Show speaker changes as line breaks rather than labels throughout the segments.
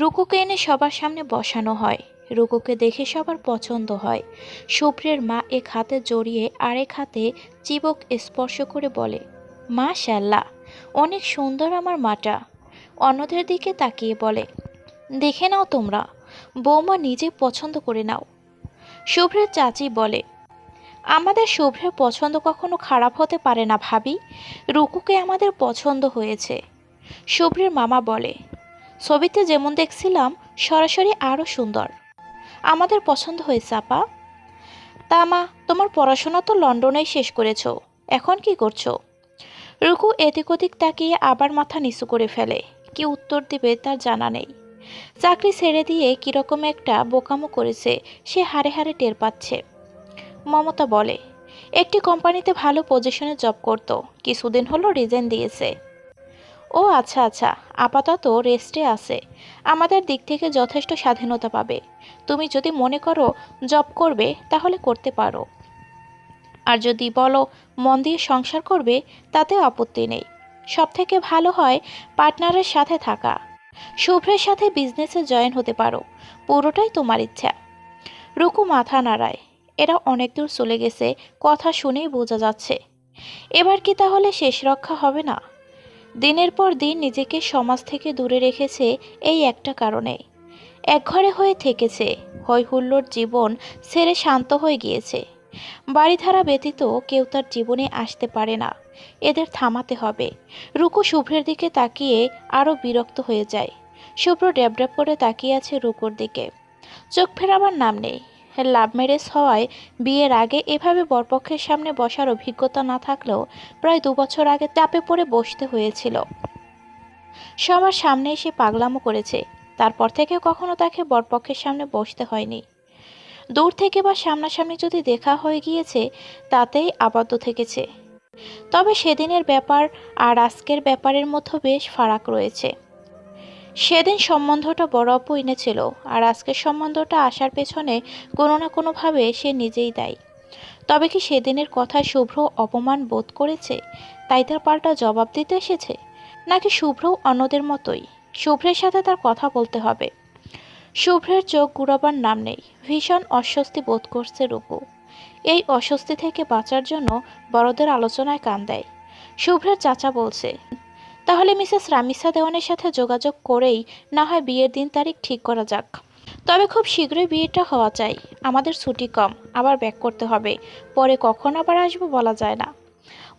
রুকুকে এনে সবার সামনে বসানো হয়। রুকুকে দেখে সবার পছন্দ হয়। শুভ্রের মা এক হাতে জড়িয়ে আরেক হাতে চিবক স্পর্শ করে বলে মা শাল্লাহ অনেক সুন্দর আমার মাটা। অন্যদের দিকে তাকিয়ে বলে, দেখে নাও তোমরা, বৌমা নিজে পছন্দ করে নাও। শুভ্রের চাচি বলে, আমাদের শুভ্রের পছন্দ কখনো খারাপ হতে পারে না ভাবি। রুকুকে আমাদের পছন্দ হয়েছে। শুভ্রের মামা বলে ছবিতে যেমন দেখছিলাম, সরাসরি আরও সুন্দর। আমাদের পছন্দ হয়েছে, আপা। তা মা তোমার পড়াশোনা তো লন্ডনেই শেষ করেছ। এখন কি করছ? রুকু এদিক ওদিক তাকিয়ে আবার মাথা নিচু করে ফেলে। কি উত্তর দিবে তার জানা নেই। চাকরি ছেড়ে দিয়ে কীরকম একটা বোকামো করেছে, সে হারে হারে টের পাচ্ছে। মমতা বলে, একটি কোম্পানিতে ভালো পজিশনে জব করত। কিছুদিন হলো রিজেন দিয়েছে। ও আচ্ছা আচ্ছা আপাতত রেস্টে আছে। আমাদের দিক থেকে যথেষ্ট স্বাধীনতা পাবে। তুমি যদি মনে করো জব করবে, তাহলে করতে পারো। আর যদি বলো মন দিয়ে সংসার করবে, তাতে আপত্তি নেই। সব থেকে ভালো হয় পার্টনারের সাথে থাকা। শুভ্রের সাথে বিজনেসে জয়েন হতে পারো। পুরোটাই তোমার ইচ্ছা। রুকু মাথা নাড়ায়। এরা অনেক দূর চলে গেছে, কথা শুনেই বোঝা যাচ্ছে। এবার কি তাহলে শেষ রক্ষা হবে না? দিনের পর দিন নিজেকে সমাজ থেকে দূরে রেখেছে এই একটা কারণে। একঘরে হয়ে থেকেছে, হয় হুল্লোর জীবন ছেড়ে শান্ত হয়ে গিয়েছে। বাড়িধারা ব্যতীত কেউ তার জীবনে আসতে পারে না, এদের থামাতে হবে। রুকু শুভ্রের দিকে তাকিয়ে আরও বিরক্ত হয়ে যায়। শুভ্র ড্যাবড্যাব করে তাকিয়ে আছে রুকুর দিকে। চোখ ফেরাবার নাম নেই লাভ ম্যারেজ হওয়ায় বিয়ের আগে এভাবে বরপক্ষের সামনে বসার অভিজ্ঞতা না থাকলেও প্রায় দু বছর আগে চাপে পড়ে বসতে হয়েছিল। সবার সামনে এসে পাগলামো করেছে। তারপর থেকে কখনো তাকে বরপক্ষের সামনে বসতে হয়নি। দূর থেকে বা সামনাসামনি যদি দেখা হয়ে গিয়েছে, তাতেই আবদ্ধ থেকেছে। তবে সেদিনের ব্যাপার আর আজকের ব্যাপারের মধ্যে বেশ ফারাক রয়েছে। সেদিন সম্বন্ধটা বড় অপু এনেছিল, আর আজকের সম্বন্ধটা আসার পেছনে কোনো না কোনোভাবে সে নিজেই দায়ী। তবে কি সেদিনের কথায় শুভ্র অপমান বোধ করেছে? তাই তার পাল্টা জবাব দিতে এসেছে? নাকি শুভ্র অন্যদের মতোই? শুভ্রের সাথে তার কথা বলতে হবে। শুভ্রের চোখ গুড়াবার নাম নেই, ভীষণ অস্বস্তি বোধ করছে রূপু। এই অস্বস্তি থেকে বাঁচার জন্য বড়দের আলোচনায় কান দেয়। শুভ্রের চাচা বলছে তাহলে মিসেস রামিসা দেওয়ানের সাথে যোগাযোগ করেই না হয় বিয়ের দিন তারিখ ঠিক করা যাক। তবে খুব শীঘ্রই বিয়েটা হওয়া চাই। আমাদের ছুটি কম, আবার ব্যাক করতে হবে। পরে কখন আবার আসব বলা যায় না।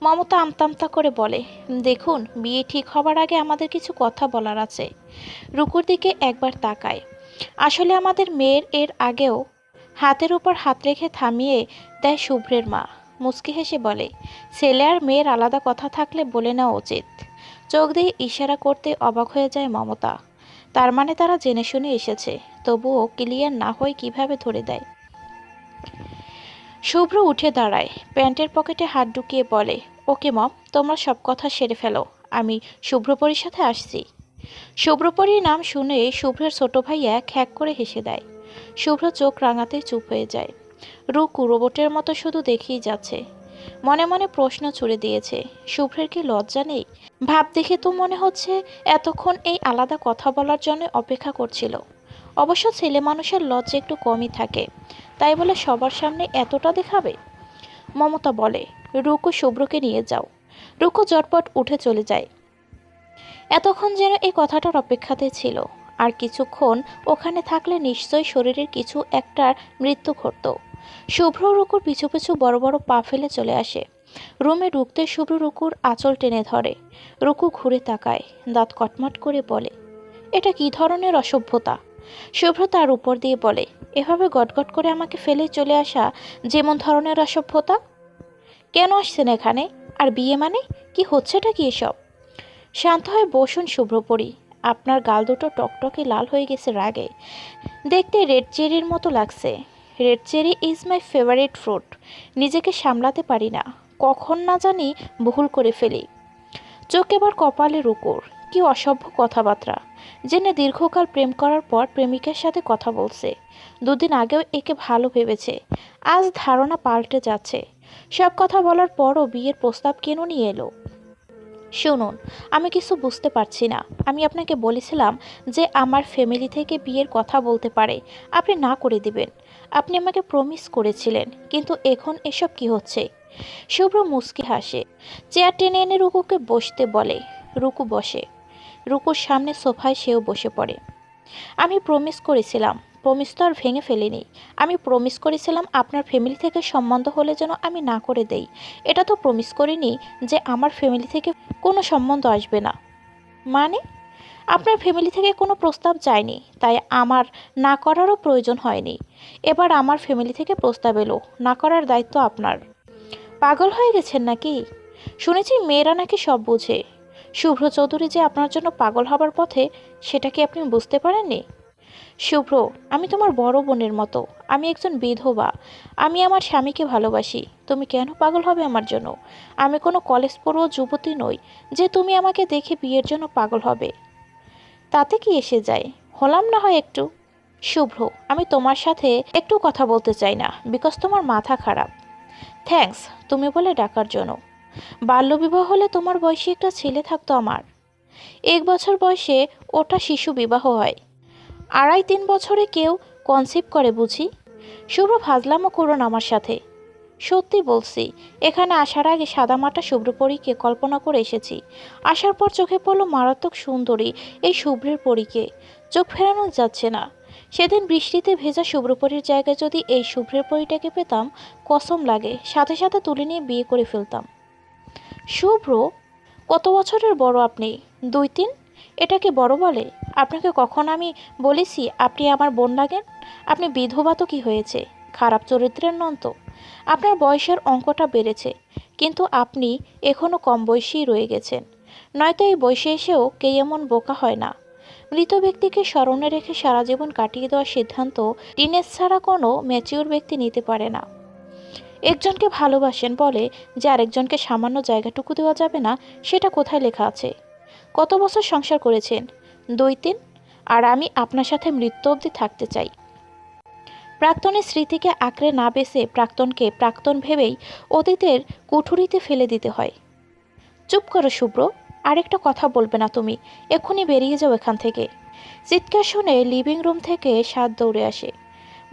মমতা আমতামতা করে বলে, দেখুন, বিয়ে ঠিক হবার আগে আমাদের কিছু কথা বলার আছে। রুকুর দিকে একবার তাকায়। আসলে আমাদের মেয়ের এর আগেও হাতের উপর হাত রেখে থামিয়ে দেয় শুভ্রের মা। মুচকি হেসে বলে, ছেলে আর মেয়ের আলাদা কথা থাকলে বলে নেওয়া উচিত। চোখ দিয়ে ইশারা করতে অবাক হয়ে যায় মমতা। তার মানে তারা জেনে শুনে এসেছে, তবুও ক্লিয়ার না হয়ে কীভাবে ধরে দেয়। শুভ্র উঠে দাঁড়ায়, প্যান্টের পকেটে হাত ঢুকিয়ে বলে, ওকে মম, তোমরা সব কথা সেরে ফেলো, আমি শুভ্রপরীর সাথে আসছি। শুভ্রপরীর নাম শুনে শুভ্রের ছোট ভাইয়া খ্যাক করে হেসে দেয়। শুভ্র চোখ রাঙাতে চুপ হয়ে যায়। রুকু রোবটের মতো শুধু দেখেই যাচ্ছে। মনে মনে প্রশ্ন ছুড়ে দিয়েছে, শুভ্রের কি লজ্জা নেই? ভাব দেখে তো মনে হচ্ছে এতক্ষণ এই আলাদা কথা বলার জন্য অপেক্ষা করছিল। অবশ্য ছেলে মানুষের লজ্জা একটু কমই থাকে। তাই বলে সবার সামনে এতটা দেখাবে? মমতা বলে, রুকু শুভ্রকে নিয়ে যাও। রুকু জটপট উঠে চলে যায়। এতক্ষণ যেন এই কথাটার অপেক্ষাতে ছিল। আর কিছুক্ষণ ওখানে থাকলে নিশ্চয়ই শরীরের কিছু একটার মৃত্যু ঘটত। শুভ্র রুকুর পিছু পিছু বড় বড় পা ফেলে চলে আসে। রুমে ঢুকতে শুভ্র রুকুর আঁচল টেনে ধরে। রুকু ঘুরে তাকায়, দাঁত কটমট করে বলে, এটা কি ধরনের অসভ্যতা? শুভ্র তার উপর দিয়ে বলে, এভাবে গটগট করে আমাকে ফেলে চলে আসা যেমন ধরনের অসভ্যতা? কেন আসছেন এখানে? আর বিয়ে মানে? কি হচ্ছেটা কি এসব? শান্ত হয়ে বসুন শুভ্রপরী। আপনার গাল দুটো টকটকে লাল হয়ে গেছে রাগে। দেখতে রেড চেরির মতো লাগছে। Red cherry is my favourite fruit. নিজেকে সামলাতে পারি না। কখন না জানি ভুল করে ফেলি। চোখ এবার কপালে রুকুর। কি অসভ্য কথাবার্তা। জেনে দীর্ঘকাল প্রেম করার পর প্রেমিকের সাথে কথা বলছে। দুদিন আগেও একে ভালো ভেবেছে। আজ ধারণা পাল্টে যাচ্ছে। সব কথা বলার পরও বিয়ের প্রস্তাব কেন নিয়ে এলো? শুনুন, আমি কিছু বুঝতে পারছি না। আমি আপনাকে বলেছিলাম যে আমার ফ্যামিলি থেকে বিয়ের কথা বলতে পারে। আপনি না করে দিবেন। আপনি আমাকে প্রমিস করেছিলেন, কিন্তু এখন এসব কি হচ্ছে? শুভ্র মুস্কি হাসে। চেয়ার টেনে এনে রুকুকে বসতে বলে। রুকু বসে। রুকুর সামনে সোফায় সেও বসে পড়ে। আমি প্রমিস করেছিলাম। প্রমিস তো আর ভেঙে ফেলিনি। আমি প্রমিস করেছিলাম আপনার ফ্যামিলি থেকে সম্বন্ধ হলে যেন আমি না করে দেই। এটা তো প্রমিস করিনি যে আমার ফ্যামিলি থেকে কোনো সম্বন্ধ আসবে না। মানে? আপনার ফ্যামিলি থেকে কোনো প্রস্তাব যায়নি। তাই আমার না করারও প্রয়োজন হয়নি। এবার আমার ফ্যামিলি থেকে প্রস্তাব এলো। না করার দায়িত্ব আপনার। পাগল হয়ে গেছেন নাকি? শুনেছি মেয়েরা নাকি সব বুঝে। শুভ্র চৌধুরী যে আপনার জন্য পাগল হবার পথে, সেটা কি আপনি বুঝতে পারেননি? শুভ্র, আমি তোমার বড় বোনের মতো। আমি একজন বিধবা। আমি আমার স্বামীকে ভালোবাসি। তুমি কেন পাগল হবে আমার জন্য? আমি কোনো কলেজ পড়ুয়া যুবতী নই, যে তুমি আমাকে দেখে বিয়ের জন্য পাগল হবে। তাতে কি এসে যায়? হলাম না হয় একটু? শুভ্র, আমি তোমার সাথে একটু কথা বলতে চাই না বিকজ তোমার মাথা খারাপ। থ্যাঙ্কস তুমি বলে ডাকার জন্য। বাল্যবিবাহ হলে তোমার বয়সী একটা ছেলে থাকতো আমার। এক বছর বয়সে ওটা শিশু বিবাহ হয়। আড়াই তিন বছরে কেউ কনসিভ করে বুঝি। শুভ্র ফাজলামও করুন আমার সাথে। সত্যি বলছি, এখানে আসার আগে সাদামাটা শুভ্রপরীকে কল্পনা করে এসেছি। আসার পর চোখে পড়ল মারাত্মক সুন্দরী এই শুভ্রের পরীকে। চোখ ফেরানো যাচ্ছে না। সেদিন বৃষ্টিতে ভেজা শুভ্রপরীর জায়গায় যদি এই শুভ্রের পরীটাকে পেতাম কসম লাগে। সাথে সাথে তুলে নিয়ে বিয়ে করে ফেলতাম। শুভ্র, কত বছরের বড় আপনি? দুই তিন? এটাকে বড় বলে? আপনাকে কখন আমি বলেছি আপনি আমার বোন লাগেন? আপনি বিধবা তো কী হয়েছে? খারাপ চরিত্রের নন তো আপনার বয়সের অঙ্কটা বেড়েছে, কিন্তু আপনি এখনও কম বয়সী রয়ে গেছেন। নয়তো এই বয়সে এসেও কে এমন বোকা হয় না। মৃত ব্যক্তিকে স্মরণে রেখে সারা জীবন কাটিয়ে দেওয়ার সিদ্ধান্ত টিনেজ ছাড়া কোনো ম্যাচিওর ব্যক্তি নিতে পারে না। একজনকে ভালোবাসেন বলে যে আরেকজনকে সামান্য জায়গাটুকু দেওয়া যাবে না, সেটা কোথায় লেখা আছে? কত বছর সংসার করেছেন? দুই, তিন? আর আমি আপনার সাথে মৃত্যু অবধি থাকতে চাই। প্রাক্তনের স্মৃতিকে আঁকড়ে না বেসে প্রাক্তনকে প্রাক্তন ভেবেই অতীতের কুঠুরিতে ফেলে দিতে হয়। চুপ করো, শুভ্র। আরেকটা কথা বলবে না তুমি। এক্ষুনি বেরিয়ে যাও এখান থেকে। চিৎকার শুনে লিভিং রুম থেকে সাত দৌড়ে আসে।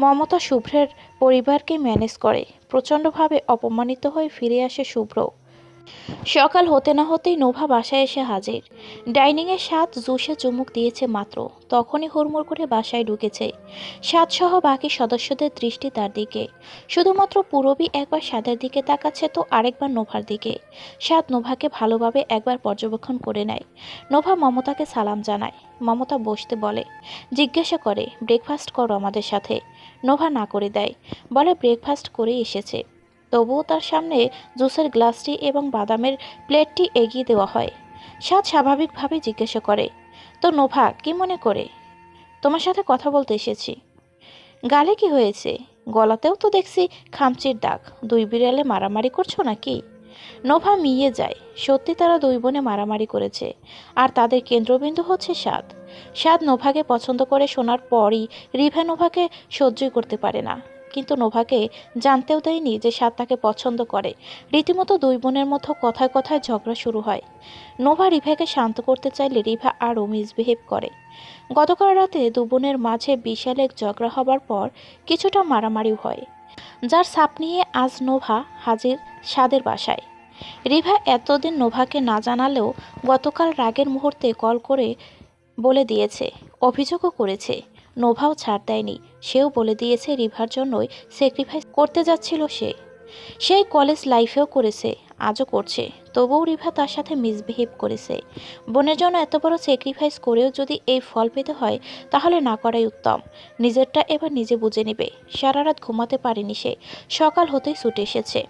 মমতা শুভ্রের পরিবারকে ম্যানেজ করে। প্রচণ্ডভাবে অপমানিত হয়ে ফিরে আসে শুভ্র। সকাল হতে না হতেই নোভা বাসায় এসে হাজির। ডাইনিংয়ে সাত জুসে চুমুক দিয়েছে মাত্র। তখনই হুড়মুড় করে বাসায় ঢুকেছে। সাতসহ বাকি সদস্যদের দৃষ্টি তার দিকে। শুধুমাত্র পূরবী একবার সাদের দিকে তাকাচ্ছে তো আরেকবার নোভার দিকে। সাত নোভাকে ভালোভাবে একবার পর্যবেক্ষণ করে নেয়। নোভা মমতাকে সালাম জানায়। মমতা বসতে বলে, জিজ্ঞাসা করে, ব্রেকফাস্ট করো আমাদের সাথে। নোভা না করে দেয়। বলে, ব্রেকফাস্ট করে এসেছে। তবুও তার সামনে জুসের গ্লাসটি এবং বাদামের প্লেটটি এগিয়ে দেওয়া হয়। সাদ স্বাভাবিকভাবে জিজ্ঞাসা করে, তো নোভা, কি মনে করে? তোমার সাথে কথা বলতে এসেছি। গালে কি হয়েছে? গলাতেও তো দেখছি খামচির দাগ। দুই বিড়ালে মারামারি করছ নাকি? নোভা মিয়ে যায়। সত্যি তারা দুই বোনে মারামারি করেছে। আর তাদের কেন্দ্রবিন্দু হচ্ছে স্বাদ স্বাদ নোভাকে পছন্দ করে শোনার পরই রিভা নোভাকে সহ্যই করতে পারে না। কিন্তু নোভাকে জানতেও দেয়নি যে সাত তাকে পছন্দ করে। রীতিমতো দুই বোনের মতো কথায় কথায় ঝগড়া শুরু হয়। নোভা রিভাকে শান্ত করতে চাইলে রিভা আরও মিসবিহেভ করে। গতকাল রাতে দু বোনের মাঝে বিশাল এক ঝগড়া হবার পর কিছুটা মারামারিও হয়, যার সাপ নিয়ে আজ নোভা হাজির সাদের বাসায়। রিভা এতদিন নোভাকে না জানালেও গতকাল রাগের মুহূর্তে কল করে বলে দিয়েছে, অভিযোগও করেছে। নোভাও ছাড় দেয়নি। সেও বলে দিয়েছে রিভার জন্যই স্যাক্রিফাইস করতে যাচ্ছিল সে। সেই কলেজ লাইফেও করেছে, আজও করছে। তবুও রিভা তার সাথে মিসবিহেভ করেছে। বোনের জন্য এত বড় স্যাক্রিফাইস করেও যদি এই ফল পেতে হয়, তাহলে না করাই উত্তম। নিজেরটা এবার নিজে বুঝে নেবে। সারা রাত ঘুমাতে পারেনি সে। সকাল হতেই ছুটে এসেছে।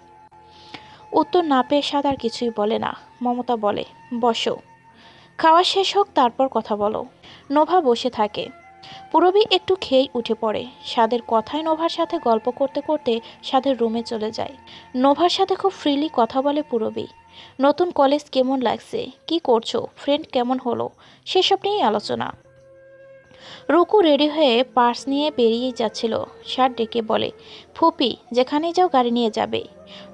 উত্তর না পেয়ে সাদ আর কিছুই বলে না। মমতা বলে, বসো। খাওয়া শেষ হোক, তারপর কথা বলো। নোভা বসে থাকে। পুরবী একটু খেয়েই উঠে পড়ে। সাদের কথায় নোভার সাথে গল্প করতে করতে সাদের রুমে চলে যায়। নোভার সাথে খুব ফ্রিলি কথা বলে পুরবী। নতুন কলেজ কেমন লাগছে? কি করছ? ফ্রেন্ড কেমন হলো? সেসব নিয়েই আলোচনা। রুকু রেডি হয়ে পার্স নিয়ে বেরিয়েই যাচ্ছিল। সার ডেকে বলে, ফুপি, যেখানেই যাও গাড়ি নিয়ে যাবে।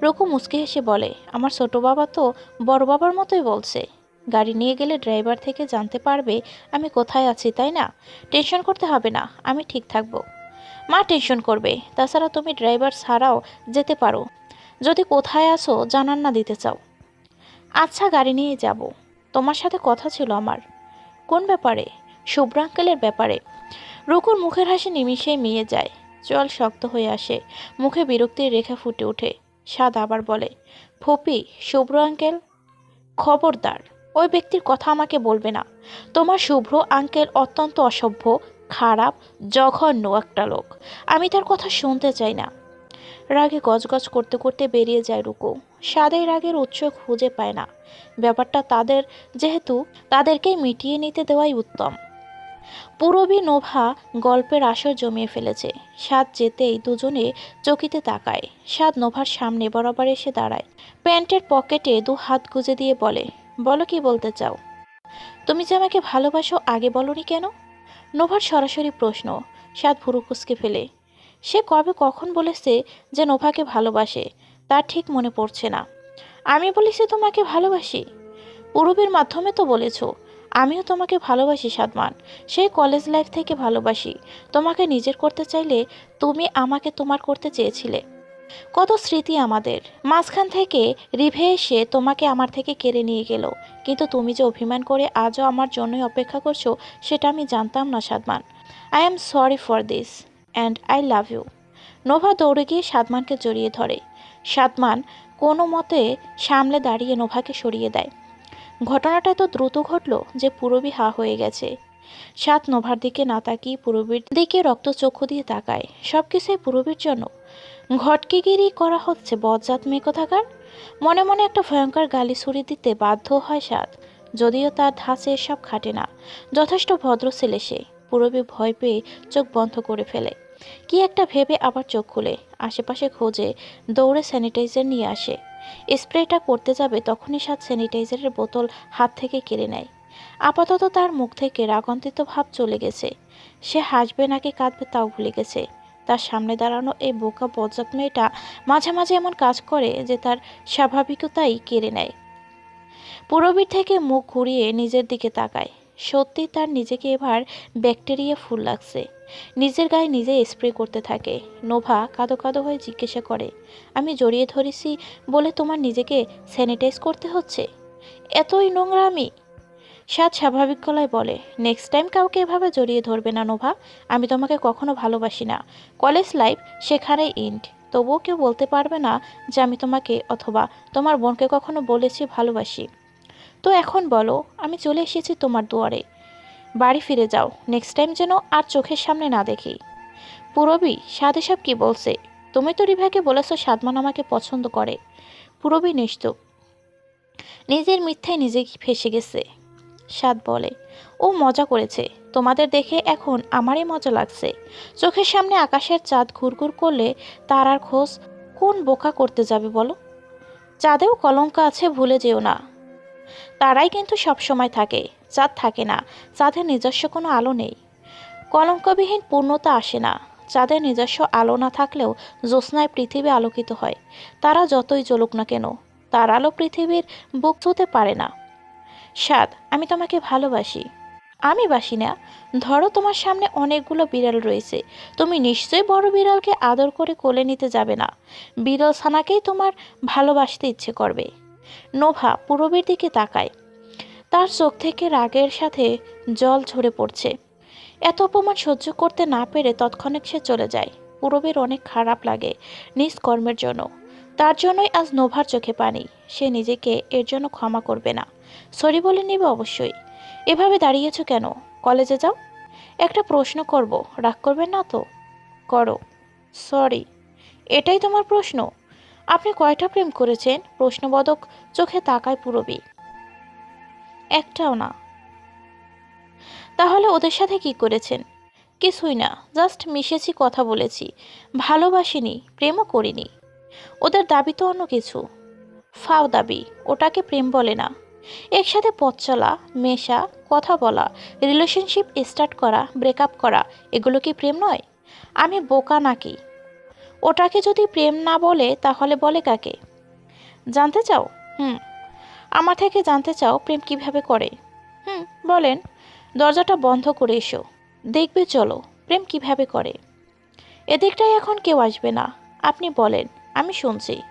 রুকু মুসকে হেসে বলে, আমার ছোট বাবা তো বড় বাবার মতোই বলছে। গাড়ি নিয়ে গেলে ড্রাইভার থেকে জানতে পারবে আমি কোথায় আছি, তাই না? টেনশন করতে হবে না, আমি ঠিক থাকব। মা টেনশন করবে, তাছাড়া তুমি ড্রাইভার ছাড়াও যেতে পারো। যদি কোথায় আসো জানান না দিতে চাও। আচ্ছা গাড়ি নিয়ে যাব। তোমার সাথে কথা ছিল আমার। কোন ব্যাপারে? শুভ্রাঙ্কেলের ব্যাপারে। রুকুর মুখের হাসি নিমিষেই মিয়ে যায়। জল শক্ত হয়ে আসে। মুখে বিরক্তির রেখা ফুটে ওঠে। সাদ আবার বলে, ফপি, শুভ্র আঙ্কেল? খবরদার। ওই ব্যক্তির কথা আমাকে বলবে না। তোমার শুভ্র আঙ্কেল অত্যন্ত অসভ্য, খারাপ, জঘন্য একটা লোক। আমি তার কথা শুনতে চাই না। রাগে গজগজ করতে করতে বেরিয়ে যায় রুকু। সাদের রাগের উৎস খুঁজে পায় না। ব্যাপারটা তাদের, যেহেতু তাদেরকেই মিটিয়ে নিতে দেওয়াই উত্তম। পুরবী নোভা গল্পের আসর জমিয়ে ফেলেছে। সাদ যেতেই দুজনে চকিতে তাকায়। সাদ নোভার সামনে বরাবর এসে দাঁড়ায়। প্যান্টের পকেটে দু হাত গুজে দিয়ে বলে বলো কি বলতে চাও? তুমি যে আমাকে ভালোবাসো, আগে বলনি কেন? নোভার সরাসরি প্রশ্ন সাদ ভুরু কুসকে ফেলে। সে কবে কখন বলেছে যে নোভাকে ভালোবাসে তার ঠিক মনে পড়ছে না। আমি বলেছি তোমাকে ভালোবাসি? পূরবের মাধ্যমে তো বলেছ, আমিও তোমাকে ভালোবাসি, সাদমান। সেই কলেজ লাইফ থেকে ভালোবাসি। তোমাকে নিজের করতে চাইলে তুমি আমাকে তোমার করতে চেয়েছিলে। কত স্মৃতি আমাদের। মাঝখান থেকে রিভে এসে তোমাকে আমার থেকে কেড়ে নিয়ে গেল। কিন্তু তুমি যে অভিমান করে আজও আমার জন্যই অপেক্ষা করছ, সেটা আমি জানতাম না, Sadman. I am sorry for this and I love you Nova দৌড়ে গিয়ে সাদমানকে জড়িয়ে ধরে। সাদমান কোনো মতে সামলে দাঁড়িয়ে নোভাকে সরিয়ে দেয়। ঘটনাটা এত দ্রুত ঘটল যে পুরবী হা হয়ে গেছে। সাত নোভার দিকে না তাকিয়ে পুরবীর দিকে রক্তচক্ষু দিয়ে তাকায়। সব কিছুই পুরবীর জন্য। ঘটকেগিরি করা হচ্ছে বজ্জাত মেয়ে কোথাকার মনে মনে একটা ভয়ঙ্কর গালি ছুরি দিতে বাধ্য হয় সাত। যদিও তার ধাঁচে এসব খাটে না। যথেষ্ট ভদ্র ছেলে সে। পুরবী ভয় পেয়ে চোখ বন্ধ করে ফেলে। কি একটা ভেবে আবার চোখ খুলে। আশেপাশে খোঁজে দৌড়ে স্যানিটাইজার নিয়ে আসে। স্প্রেটা করতে যাবে তখনই সাত স্যানিটাইজারের বোতল হাত থেকে কেড়ে নেয়। আপাতত তার মুখ থেকে রাগন্তিত ভাব চলে গেছে। সে হাসবে নাকি কাঁদবে তাও ভুলে গেছে। তার সামনে দাঁড়ানো এই বোকা বজ্জাত মেয়েটা মাঝে মাঝে এমন কাজ করে যে তার স্বাভাবিকতাই কেড়ে নেয়। পুরবীর থেকে মুখ ঘুরিয়ে নিজের দিকে তাকায়। সত্যি তার নিজেকে এবার ব্যাকটেরিয়া ফুল লাগছে। নিজের গায়ে নিজে স্প্রে করতে থাকে। নোভা কাদো কাদো হয়ে জিজ্ঞাসা করে, আমি জড়িয়ে ধরেছি বলে তোমার নিজেকে স্যানিটাইজ করতে হচ্ছে? এতই নোংরা আমি সাত স্বাভাবিক গলায় বলে নেক্সট টাইম কাউকে এভাবে জড়িয়ে ধরবে না, নোভা। আমি তোমাকে কখনো ভালোবাসি না। কলেজ লাইফ সেখানেই ইন্ড তবুও কেউ বলতে পারবে না যে আমি তোমাকে অথবা তোমার বোনকে কখনো বলেছি ভালোবাসি। তো এখন বলো, আমি চলে এসেছি তোমার দুয়ারে। বাড়ি ফিরে যাও। নেক্সট টাইম যেন আর চোখের সামনে না দেখি। পুরবী, সাদে সব কী বলছে? তুমি তো রিভাকে বলেছ সাদমান আমাকে পছন্দ করে। পুরবী নিশ্চুপ। নিজের মিথ্যায় নিজে ফেসে গেছে। সাদ বলে, ও মজা করেছে। তোমাদের দেখে এখন আমারই মজা লাগছে। চোখের সামনে আকাশের চাঁদ ঘুরঘুর করলে তার আর খোঁজ কোন বোকা করতে যাবে বলো? চাঁদেও কলঙ্ক আছে ভুলে যেও না। তারাই কিন্তু সব সময় থাকে। চাঁদ থাকে না। চাঁদের নিজস্ব কোনো আলো নেই। কলঙ্কবিহীন পূর্ণতা আসে না। চাঁদের নিজস্ব আলো না থাকলেও জ্যোৎস্নায় পৃথিবী আলোকিত হয়। তারা যতই জ্বলুক না কেন, তার আলো পৃথিবীর বুক হতে পারে না। সাদ, আমি তোমাকে ভালোবাসি। আমি বাসি না। ধরো তোমার সামনে অনেকগুলো বিড়াল রয়েছে। তুমি নিশ্চয়ই বড় বিড়ালকে আদর করে কোলে নিতে যাবে না। বিড়াল ছানাকেই তোমার ভালোবাসতে ইচ্ছে করবে। নোভা, পূরবের দিকে তাকায়। তার চোখ থেকে রাগের সাথে জল ঝরে পড়ছে। এত অপমান সহ্য করতে না পেরে তৎক্ষণাৎ সে চলে যায়। পূরবের অনেক খারাপ লাগে নিজ কর্মের জন্য। তার জন্যই আজ নোভার চোখে পানি। সে নিজেকে এর জন্য ক্ষমা করবে না। সরি বলে নেবে অবশ্যই। এভাবে দাঁড়িয়েছো কেন? কলেজে যাও। একটা প্রশ্ন করব। রাগ করবে না তো? করো। সরি। এটাই তোমার প্রশ্ন? আপনি কয়টা প্রেম করেছেন? প্রশ্নবোধক চোখে তাকায় পুরবী। একটাও না। তাহলে ওদের সাথে কি করেছেন? কিছুই না। জাস্ট মিশেছি, কথা বলেছি। ভালোবাসিনি, প্রেমও করিনি। ওদের দাবি তো অন্য কিছু। ফাও দাবি, ওটাকে প্রেম বলে না। একসাথে পথ চলা, মেশা, কথা বলা রিলেশনশিপ স্টার্ট করা ব্রেকআপ করা, এগুলো কি প্রেম নয়? আমি বোকা নাকি? ওটাকে যদি প্রেম না বলে, তাহলে বলে কাকে? জানতে চাও? হুম। আমার থেকে জানতে চাও প্রেম কীভাবে করে? হুম, বলেন। দরজাটা বন্ধ করে এসো। দেখবে চলো, প্রেম কীভাবে করে? এদিকটায় এখন কেউ আসবে না। আপনি বলেন। আমি শুনছি।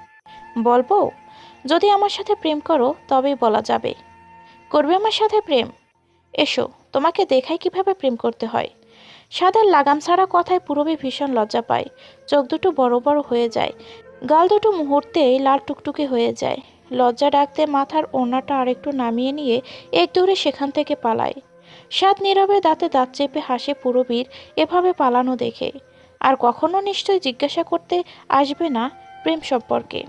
বলব, যদি আমার সাথে প্রেম করো, তবেই বলা যাবে। করবে আমার সাথে প্রেম? এসো, তোমাকে দেখাই কীভাবে প্রেম করতে হয়। সাদের লাগাম ছাড়া কথায় পুরবী ভীষণ লজ্জা পায়। চোখ দুটো বড় বড় হয়ে যায়। গাল দুটো মুহূর্তেই লাল টুকটুকে হয়ে যায়। লজ্জা ডাকতে মাথার ওড়নাটা আরেকটু নামিয়ে নিয়ে এক দূরে সেখান থেকে পালায়। সাত নীরবে দাঁতে দাঁত চেপে হাসে পুরবীর এভাবে পালানো দেখে। আর কখনো নিশ্চয় জিজ্ঞাসা করতে আসবে না প্রেম সম্পর্কে।